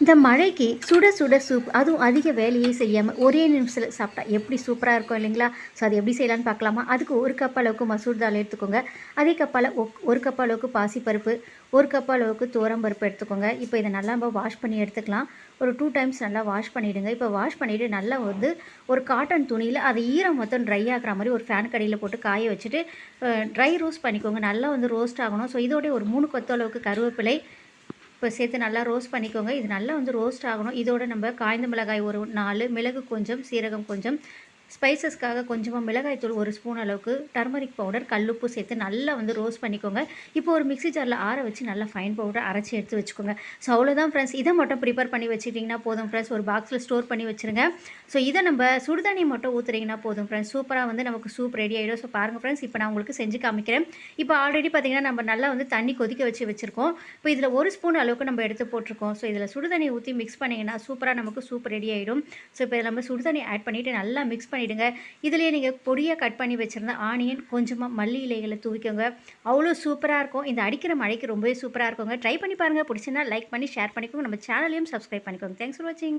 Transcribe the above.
இந்த மழைக்கு சுட சுட சூப் அதுவும் அதிக வேலையே செய்யாமல் ஒரே நிமிஷத்தில் சாப்பிட்டா எப்படி சூப்பராக இருக்கும் இல்லைங்களா? ஸோ அது எப்படி செய்யலான்னு பார்க்கலாமா? அதுக்கு ஒரு கப் அளவுக்கு மசூர் தால் எடுத்துக்கோங்க. அதே கப்பால் ஒரு கப் அளவுக்கு பாசிப்பருப்பு ஒரு கப் அளவுக்கு பருப்பு எடுத்துக்கோங்க. இப்போ இதை நல்லா நம்ம வாஷ் பண்ணி எடுத்துக்கலாம். ஒரு டூ டைம்ஸ் நல்லா வாஷ் பண்ணிவிடுங்க இப்போ வாஷ் பண்ணிவிட்டு நல்லா வந்து ஒரு காட்டன் துணியில் அது ஈரம் மொத்தம் ட்ரை ஆகிற மாதிரி ஒரு ஃபேன் கடையில் போட்டு காய வச்சுட்டு ட்ரை ரோஸ்ட் பண்ணிக்கோங்க. நல்லா வந்து ரோஸ்ட் ஆகணும். ஸோ இதோடய ஒரு மூணு கொத்த அளவுக்கு கருவேப்பிலை இப்போ சேர்த்து நல்லா ரோஸ்ட் பண்ணிக்கோங்க. இது நல்லா வந்து ரோஸ்ட் ஆகணும். இதோட நம்ம காய்ந்த மிளகாய் ஒரு நாலு மிளகு கொஞ்சம் சீரகம் கொஞ்சம் ஸ்பைசஸ்க்காக கொஞ்சமாக மிளகாய்த்தூள் ஒரு ஸ்பூன் அளவுக்கு டர்மரிக் பவுடர் கல்லுப்பு சேர்த்து நல்லா வந்து ரோஸ்ட் பண்ணிக்கோங்க. இப்போ ஒரு மிக்ஸி ஜாரில் ஆற வச்சு நல்லா ஃபைன் பவுடர் அரைச்சி எடுத்து வச்சுக்கோங்க. ஸோ அவ்வளோதான் ஃப்ரெண்ட்ஸ் இதை மட்டும் ப்ரிப்பேர் பண்ணி வச்சுட்டிங்கன்னா போதும் ஃப்ரெண்ட்ஸ் ஒரு பாக்ஸில் ஸ்டோர் பண்ணி வச்சுருங்க. ஸோ இதை நம்ம சுடுதண்ணி மட்டும் ஊற்றுறீங்கன்னா போதும் ஃப்ரெண்ட்ஸ் சூப்பராக வந்து நமக்கு சூப் ரெடி ஆகிடும் ஸோ பாருங்கள் ஃப்ரெண்ட்ஸ் இப்போ நான் உங்களுக்கு செஞ்சு காமிக்கிறேன். இப்போ ஆல்ரெடி பார்த்தீங்கன்னா நம்ம நல்லா வந்து தண்ணி கொதிக்க வச்சு வச்சுருக்கோம். இப்போ இதில் ஒரு ஸ்பூன் அளவுக்கு நம்ம எடுத்து போட்டிருக்கோம். ஸோ இதில் சுடுதண்ணி ஊற்றி மிக்ஸ் பண்ணிங்கன்னா சூப்பராக நமக்கு சூப் ரெடி ஆகிடும் ஸோ இப்போ இதில் நம்ம சுடுதண்ணி ஆட் பண்ணிவிட்டு நல்லா மிக்ஸ் பண்ணிவிடுங்க இதுலேயே நீங்கள் பொடியாக கட் பண்ணி வச்சுருந்த ஆனியன் கொஞ்சமாக மல்லி இலைகளை தூவிக்கோங்க. அவ்வளோ சூப்பராக இருக்கும். இந்த அடிக்கிற மழைக்கு ரொம்பவே சூப்பராக இருக்குங்க. ட்ரை பண்ணி பாருங்கள் பிடிச்சிருந்தா லைக் பண்ணி ஷேர் பண்ணிக்கோங்க. நம்ம சேனலையும் சப்ஸ்கிரைப் பண்ணிக்கோங்க. தேங்க்ஸ் ஃபார் வாட்சிங்